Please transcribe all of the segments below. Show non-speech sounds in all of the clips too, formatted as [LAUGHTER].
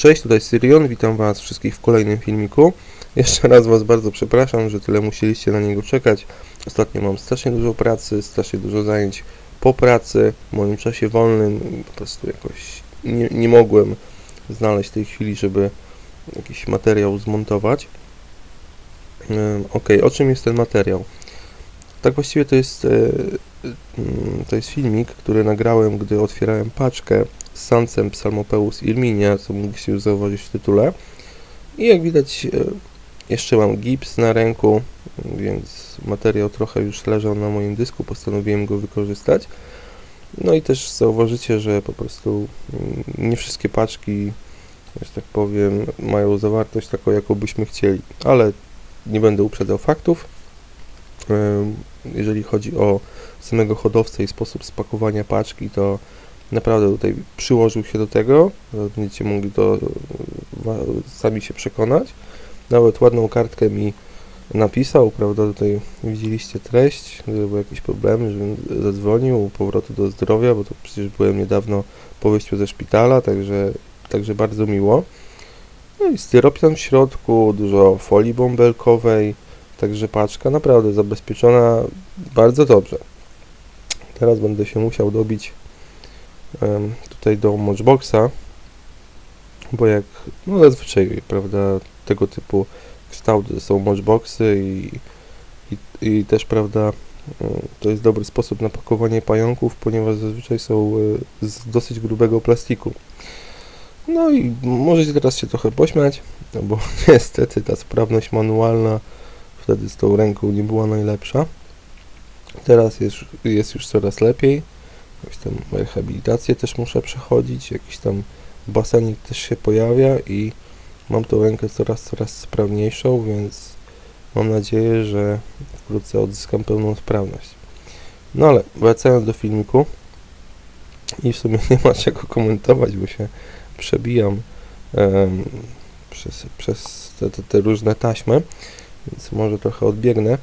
Cześć, tutaj Syrion, witam Was wszystkich w kolejnym filmiku. Jeszcze raz Was bardzo przepraszam, że tyle musieliście na niego czekać. Ostatnio mam strasznie dużo pracy, strasznie dużo zajęć po pracy, w moim czasie wolnym. Po prostu jakoś nie, nie mogłem znaleźć tej chwili, żeby jakiś materiał zmontować. Ok, o czym jest ten materiał? Tak właściwie to jest, e, to jest filmik, który nagrałem, gdy otwierałem paczkę z Sancem Psalmopeus Irminia, co mogliście już zauważyć w tytule. I jak widać, e, jeszcze mam gips na ręku, więc materiał trochę już leżał na moim dysku, postanowiłem go wykorzystać. No i też zauważycie, że po prostu mm, nie wszystkie paczki, że tak powiem, mają zawartość taką, jaką byśmy chcieli, ale nie będę uprzedzał faktów. Jeżeli chodzi o samego hodowcę i sposób spakowania paczki, to naprawdę tutaj przyłożył się do tego. Będziecie mogli to e, sami się przekonać. Nawet ładną kartkę mi napisał, prawda? Tutaj widzieliście treść, gdyby były jakieś problemy, żebym zadzwonił, powrotu do zdrowia, bo to przecież byłem niedawno po wyjściu ze szpitala, także, także bardzo miło. No i styropian w środku, dużo folii bąbelkowej, także paczka naprawdę zabezpieczona bardzo dobrze. Teraz będę się musiał dobić tutaj do Matchboxa, bo jak, no zazwyczaj, prawda, tego typu kształty są Matchboxy i, i, i też, prawda, to jest dobry sposób na pakowanie pająków, ponieważ zazwyczaj są e, z dosyć grubego plastiku. No i możecie teraz się trochę pośmiać, no bo [LAUGHS] niestety ta sprawność manualna wtedy z tą ręką nie była najlepsza. Teraz jest, jest już coraz lepiej. Jakąś tam rehabilitację też muszę przechodzić, jakiś tam basenik też się pojawia i mam tą rękę coraz, coraz sprawniejszą, więc mam nadzieję, że wkrótce odzyskam pełną sprawność. No ale wracając do filmiku i w sumie [LAUGHS] nie ma czego komentować, bo się przebijam em, przez, przez te, te, te różne taśmy, więc może trochę odbiegnę.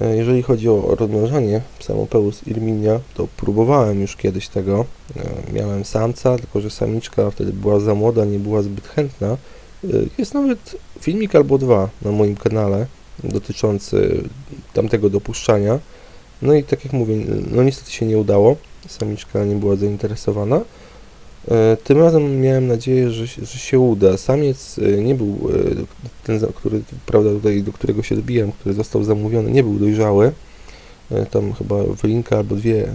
E, Jeżeli chodzi o rozmnożenie Psamopeus irminia, to próbowałem już kiedyś tego. E, Miałem samca, tylko że samiczka wtedy była za młoda, nie była zbyt chętna. E, Jest nawet filmik albo dwa na moim kanale dotyczący tamtego dopuszczania. No i tak jak mówię, no niestety się nie udało. Samiczka nie była zainteresowana. E, Tym razem miałem nadzieję, że, że się uda. Samiec e, nie był, e, ten, który, prawda, tutaj, do którego się dobiłem, który został zamówiony, nie był dojrzały. Tam chyba wylinka albo dwie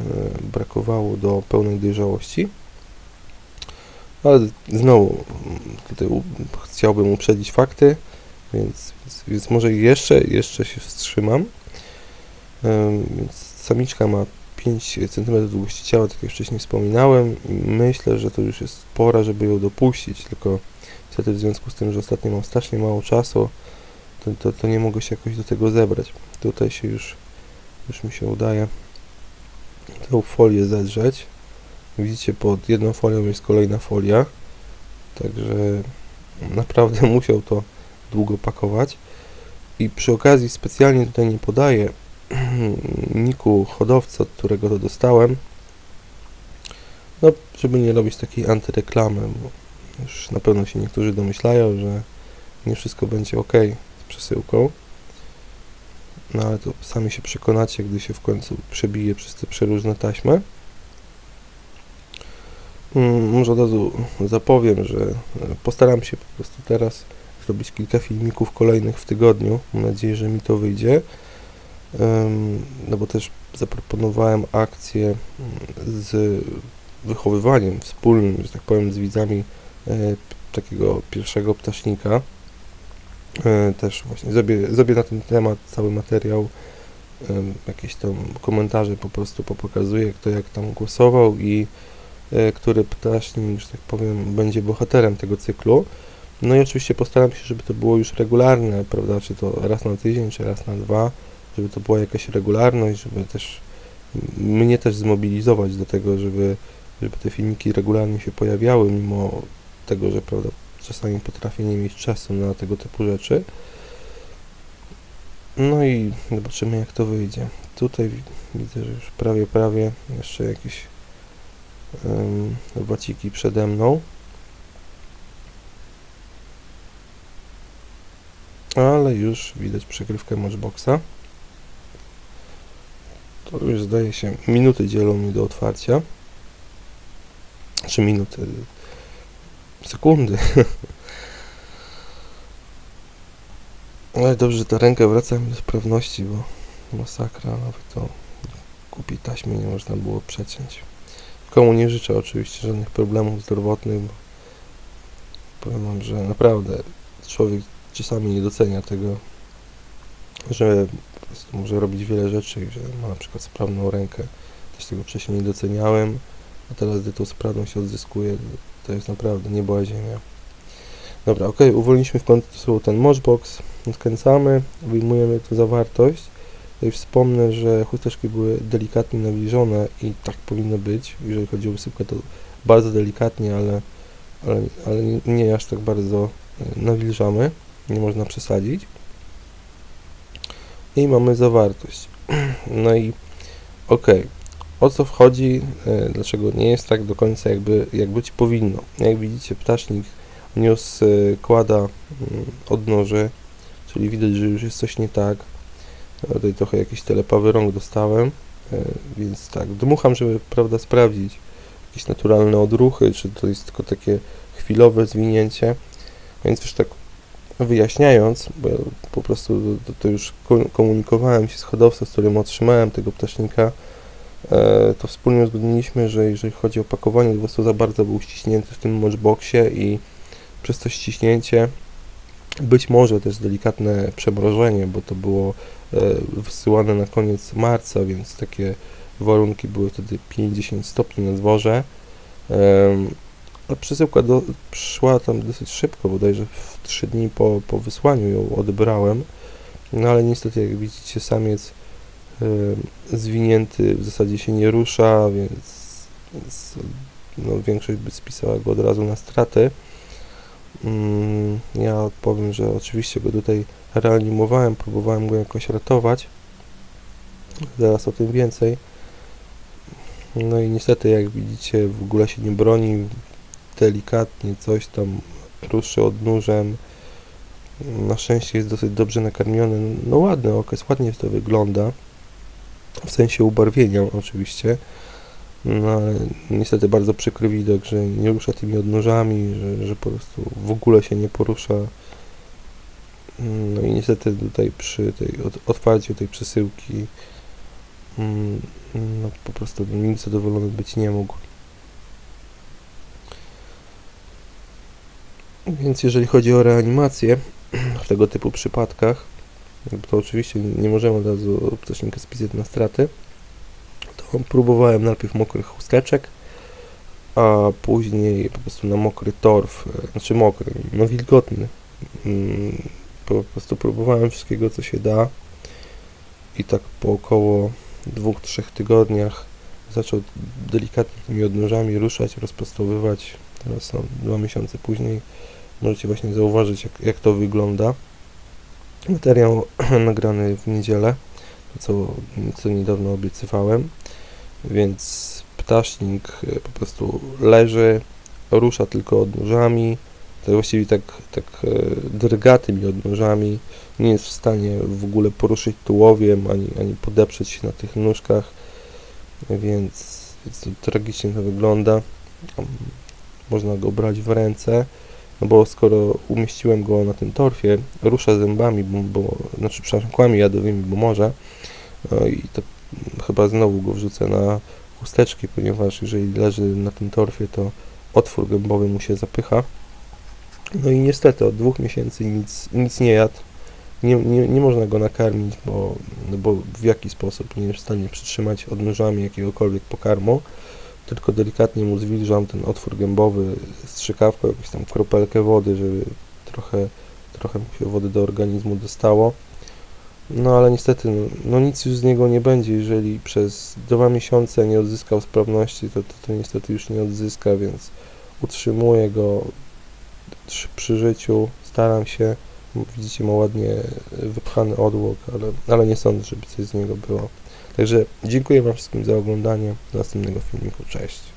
brakowało do pełnej dojrzałości. Ale znowu mm, tutaj chciałbym uprzedzić fakty, więc, więc, może jeszcze, jeszcze się wstrzymam. Więc samiczka ma 5 cm długości ciała, tak jak wcześniej wspominałem myślę, że to już jest pora, żeby ją dopuścić, tylko niestety w związku z tym, że ostatnio mam strasznie mało czasu, to, to, to nie mogę się jakoś do tego zebrać. Tutaj się już, już mi się udaje tę folię zedrzeć. Widzicie, pod jedną folią jest kolejna folia, także naprawdę [LAUGHS] musiał to długo pakować. I przy okazji specjalnie tutaj nie podaję [CLEARS THROAT] niku hodowcy, od którego to dostałem. No, żeby nie robić takiej antyreklamy, bo już na pewno się niektórzy domyślają, że nie wszystko będzie ok z przesyłką. No ale to sami się przekonacie, gdy się w końcu przebije przez te przeróżne taśmy. Mm, Może od razu zapowiem, że e, postaram się po prostu teraz zrobić kilka filmików kolejnych w tygodniu. Mam nadzieję, że mi to wyjdzie. No bo też zaproponowałem akcję mm, z wychowywaniem wspólnym, że tak powiem, z widzami e, takiego pierwszego ptasznika. E, Też właśnie zrobię, zrobię na ten temat cały materiał, jakieś tam komentarze po prostu popokazuję, kto jak tam głosował i e, który ptasznik, że tak powiem, będzie bohaterem tego cyklu. No i oczywiście postaram się, żeby to było już regularne, prawda, czy to raz na tydzień, czy raz na dwa, żeby to była jakaś regularność, żeby też mnie też zmobilizować do tego, żeby, żeby te filmiki regularnie się pojawiały, mimo tego, że prawda, czasami potrafię nie mieć czasu na tego typu rzeczy. No i zobaczymy jak to wyjdzie. Tutaj widzę, że już prawie, prawie jeszcze jakieś um, waciki przede mną. Ale już widać przekrywkę matchboxa. To już zdaje się minuty dzielą mi do otwarcia. Czy minuty? Sekundy. [LAUGHS] Ale dobrze, ta ręka wraca mi do sprawności, bo masakra, nawet to kupi taśmy nie można było przeciąć. Komu nie życzę oczywiście żadnych problemów zdrowotnych, bo powiem wam, że naprawdę człowiek czasami nie docenia tego, że po prostu może robić wiele rzeczy, że ma na przykład sprawną rękę. Też tego wcześniej nie doceniałem, a teraz gdy tą sprawność odzyskuje, to jest naprawdę niebo ziemia. Dobra, ok, uwolniliśmy w końcu ten moshbox, odkręcamy, wyjmujemy tu zawartość. Tutaj wspomnę, że chusteczki były delikatnie nawilżone i tak powinno być. Jeżeli chodzi o wysypkę, to bardzo delikatnie, ale, ale, ale nie, nie aż tak bardzo e, nawilżamy. Nie można przesadzić. I mamy zawartość. [CLEARS THROAT] No i ok, o co wchodzi, e, dlaczego nie jest tak do końca jakby, jak być powinno. Jak widzicie, ptasznik niósł, e, kłada mm, odnoże, czyli widać, że już jest coś nie tak. Tutaj trochę jakiś telepawy rąk dostałem, e, więc tak, dmucham, żeby, prawda, sprawdzić jakieś naturalne odruchy, czy to jest tylko takie chwilowe zwinięcie. Więc już tak wyjaśniając, bo ja po prostu to, to już komunikowałem się z hodowcą, z którym otrzymałem tego ptasznika, e, to wspólnie uzgodniliśmy, że jeżeli chodzi o pakowanie, to po prostu za bardzo był ściśnięty w tym mochboxie i przez to ściśnięcie być może też delikatne przemrożenie, bo to było e, wysyłane na koniec marca, więc takie warunki były wtedy 50 stopni na dworze. A przesyłka do, szła tam dosyć szybko, bodajże w 3 dni po, po wysłaniu ją odebrałem. No ale niestety, jak widzicie, samiec zwinięty w zasadzie się nie rusza, więc, więc no, większość by spisała go od razu na straty. Mm, ja powiem, że oczywiście go tutaj reanimowałem, próbowałem go jakoś ratować. Zaraz o tym więcej. No i niestety, jak widzicie, w ogóle się nie broni. Delikatnie coś tam ruszy odnóżem. Na szczęście jest dosyć dobrze nakarmiony. No ładny okres, ładnie to wygląda. W sensie ubarwienia oczywiście. No ale niestety bardzo przykry widok, że nie rusza tymi odnóżami, że, że po prostu w ogóle się nie porusza. No i niestety tutaj przy tej otwarciu tej przesyłki mm, no po prostu nikt zadowolony być nie mógł. Więc jeżeli chodzi o reanimację w tego typu przypadkach, to oczywiście nie możemy od razu ptasznika spisać na straty, próbowałem najpierw mokrych chusteczek, a później po prostu na mokry torf, znaczy mokry, no wilgotny. Mm, po prostu próbowałem wszystkiego, co się da i tak po około dwóch, trzech tygodniach zaczął delikatnie tymi odnóżami ruszać, rozprostowywać. Teraz są dwa miesiące później. Możecie właśnie zauważyć, jak, jak to wygląda. Materiał [CLEARS THROAT] nagrany w niedzielę, co, co niedawno obiecywałem więc ptasznik e, po prostu leży, rusza tylko odnóżami, to właściwie tak, tak e, drga tymi odnóżami, nie jest w stanie w ogóle poruszyć tułowiem, ani, ani podeprzeć się na tych nóżkach, więc, więc to tragicznie to wygląda. Można go brać w ręce, no bo skoro umieściłem go na tym torfie, rusza zębami, bo, bo znaczy przepraszam, kłami jadowymi, bo może, no i to chyba znowu go wrzucę na chusteczki, ponieważ jeżeli leży na tym torfie, to otwór gębowy mu się zapycha. No i niestety od dwóch miesięcy nic, nic nie jadł. Nie, nie, nie można go nakarmić, bo, no bo w jaki sposób nie jest w stanie przytrzymać odnóżami jakiegokolwiek pokarmu, tylko delikatnie mu zwilżam ten otwór gębowy strzykawką, jakąś tam kropelkę wody, żeby trochę, trochę się wody do organizmu dostało. No ale niestety, no, no, nic już z niego nie będzie, jeżeli przez dwa miesiące nie odzyskał sprawności, to, to, to niestety już nie odzyska, więc utrzymuję go przy życiu, staram się, widzicie ma ładnie wypchany odłok, ale, ale nie sądzę, żeby coś z niego było. Także dziękuję Wam wszystkim za oglądanie, do następnego filmiku, cześć.